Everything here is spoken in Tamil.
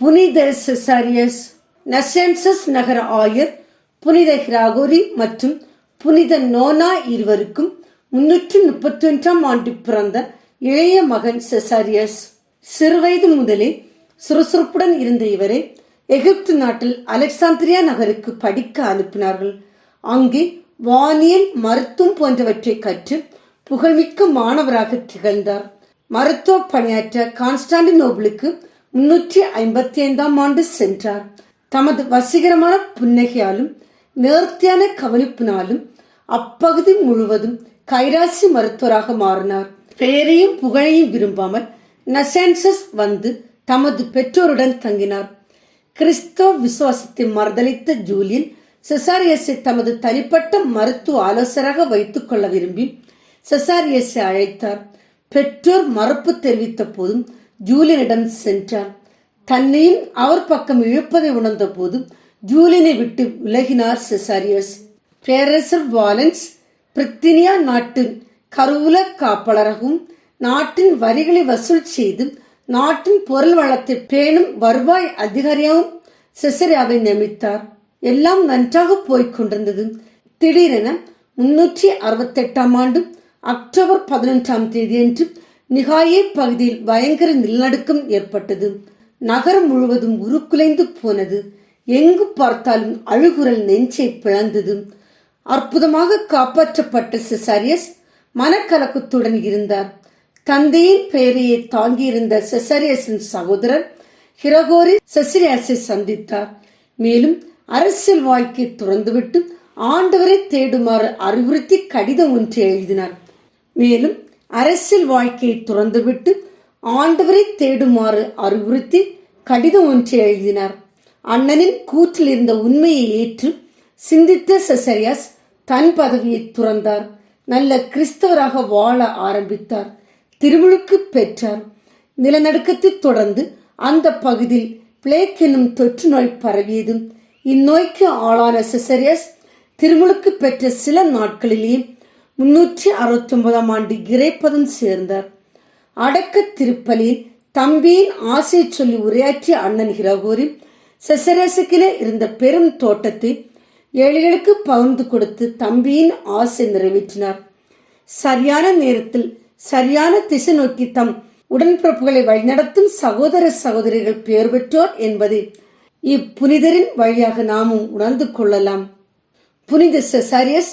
புனித செசாரியஸ் நசென்சஸ் நகர ஆயர் புனித ஹிராகோரி மற்றும் புனித நோனா இருவருக்கும் முன்னூற்று முப்பத்தி ஒன்றாம் ஆண்டு பிறந்த இளைய மகன் செசாரியஸ். சிறுவயது முதலே சுறுசுறுப்புடன் இருந்த இவரை எகிப்து நாட்டில் அலெக்சாந்திரியா நகருக்கு படிக்க அனுப்பினார்கள். அங்கே வானியல் மருத்துவம் போன்றவற்றை கற்று புகழ்மிக்க மாணவராக திகழ்ந்தார். மருத்துவ பணியாற்ற கான்ஸ்டாண்டினோபிளுக்கு முன்னூற்றி ஐம்பத்தி ஐந்தாம் ஆண்டு சென்றார். தமது வசீகரமான புன்னகையாலும் நேர்த்தியான கவனிப்பினாலும் அப்பகுதி முழுவதும் கைராசி மருத்துவராக மாறினார். பெயரையும் புகழையும் விரும்பாமல் நசான்சஸ் வந்து தமது பெற்றோருடன் தங்கினார். கிறிஸ்தவ விசுவாசத்தை மறுதளித்த ஜூலியன் செசாரியஸை தமது தனிப்பட்ட மருத்துவ ஆலோசகராக வைத்துக் கொள்ள விரும்பி செசாரியஸை அழைத்தார். பெற்றோர் மறுப்பு தெரிவித்த போதும் ஜூலியனிடம் சென்றார் தன்னையும் அவர் பக்கம் இழுப்பதை உணர்ந்த போது ஜூலியனை விட்டு விலகினார் செசாரியஸ். பேரரசர் வாலன்ஸ் பிரித்தினியா நாட்டின் கருவூல காப்பாளராகவும் நாட்டின் வரிகளை வசூல் செய்து நாட்டின் பொருள் வளத்தை பேணும் வருவாய் அதிகாரியாகவும் செசரியாவை நியமித்தார். எல்லாம் நன்றாக போய்க் கொண்டிருந்தது. திடீரென முன்னூற்றி அறுபத்தெட்டாம் ஆண்டு அக்டோபர் பதினொன்றாம் தேதியன்று நிகாயே பகுதியில் பயங்கர நிலநடுக்கம் ஏற்பட்டது. நகரம் முழுவதும் உருக்குலைந்து போனது. எங்கு பார்த்தாலும் அழுகுரல் நெஞ்சை பிளந்தது. அற்புதமாக காப்பாற்றப்பட்ட செசாரியஸ் மனக்கலக்கத்துடன் இருந்தார். தந்தையின் பெயரையே தாங்கியிருந்த செசரியஸின் சகோதரர் ஹிரகோரி செசரியாஸை சந்தித்தார். மேலும் அரசியல் வாழ்க்கை துறந்துவிட்டு ஆண்டவரை தேடுமாறு அறிவுறுத்தி கடிதம் ஒன்று எழுதினார். மேலும் அரசியல் வாழ்க்கையை துறந்துவிட்டு ஆண்டவரை தேடுமாறு அறிவுறுத்தி கடிதம் ஒன்று எழுதினார். அண்ணனின் கூற்றில் இருந்த உண்மையை ஏற்று சிந்தித்த செசரியாஸ் தன் பதவியை துறந்தார். நல்ல கிறிஸ்தவராக வாழ ஆரம்பித்தார். திருமுழுக்கு பெற்றார். நிலநடுக்கத்தை தொடர்ந்து அந்த பகுதியில் பிளேக் என்னும் தொற்று நோய் பரவியதும் இந்நோய்க்கு ஆளான செசரியஸ் திருமுழுக்கு பெற்ற சில நாட்களிலேயே முன்னூற்றி அறுபத்தி ஒன்பதாம் ஆண்டு இறைப்பதம் சேர்ந்தார். அடக்க திருப்பலியில் தம்பியின் ஆசையை சொல்லி உரையாற்றிய அண்ணன் ஹிரகோரி செசரேசுக்கிலே இருந்த பெரும் தோட்டத்தை ஏழைகளுக்கு பகிர்ந்து கொடுத்து தம்பியின் ஆசை நிறைவேற்றினார். சரியான நேரத்தில் சரியான திசை நோக்கி தம் உடன்பிறப்புகளை வழிநடத்தும் சகோதர சகோதரிகள் பெயர் பெற்றோர் என்பதை இப்புனிதரின் வழியாக நாமும் உணர்ந்து கொள்ளலாம். புனித செசாரியஸ்